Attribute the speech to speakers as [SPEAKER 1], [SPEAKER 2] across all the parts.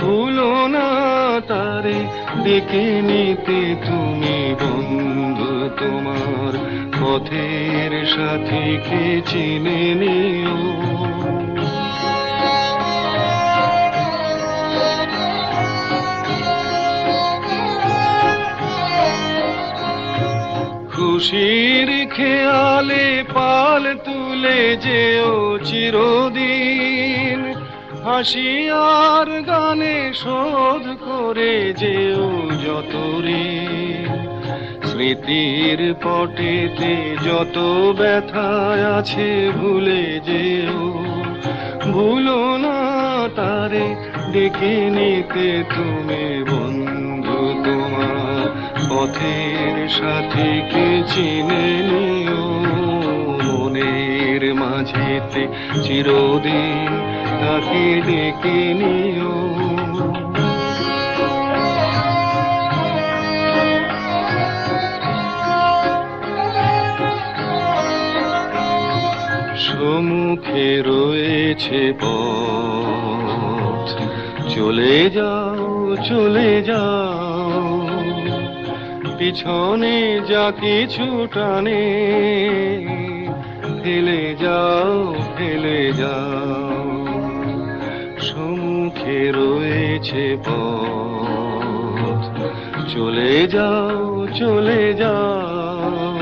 [SPEAKER 1] ভুলো না তারে, ডেকে নিতে তুমি বন্ধু তোমার। পথের সাথীকে চিনে নিও? খুশির খেয়ালে পাল তুলে যেও চিরদিন। হাসি আর গানে শোধ করে যেও যত রে স্মৃতির পটেতে যত ব্যথা আছে ভুলে যেও। ভুলো না তারে ডেকে নিতে তুমি বন্ধু তোমার পথের সাথীকে চিনে নিও। মাঝেতে চিরদিন তাকে ডেকে নিও। সম্মুখে রয়েছে পথ। চলে যাও চলে যাও। পিছনে যা কিছু টানে ফেলে যাও ফেলে যাও। সম্মুখে রয়েছে পথ। চলে যাও চলে যাও।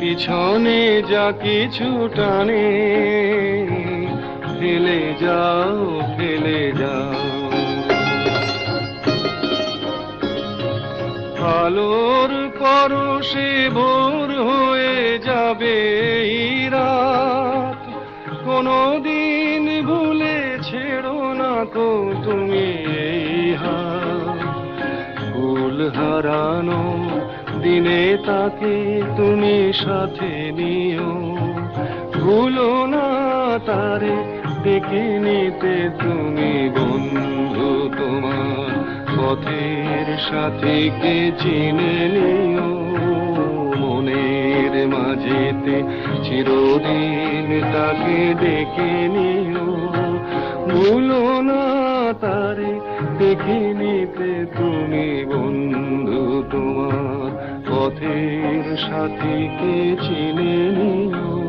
[SPEAKER 1] পিছনে যা কিছু টানে ফেলে যাও ফেলে যাও। আলোর পরশে ভোর হয়ে ছেড়ো না কো তুমি এই ফুল হারানো দিনে তাকে তুমি সাথে নিও। ভুলো না তারে দেখে নিতে তুমি বন্ধু তোমার। পথের সাথীকে চিনে নিও? মনের মাঝেতে চিরদিন তাকে ডেকে নিও। ভুলো না তারে দেখে নিতে তুমি বন্ধু তোমার। পথের সাথে কে চিনে নিও।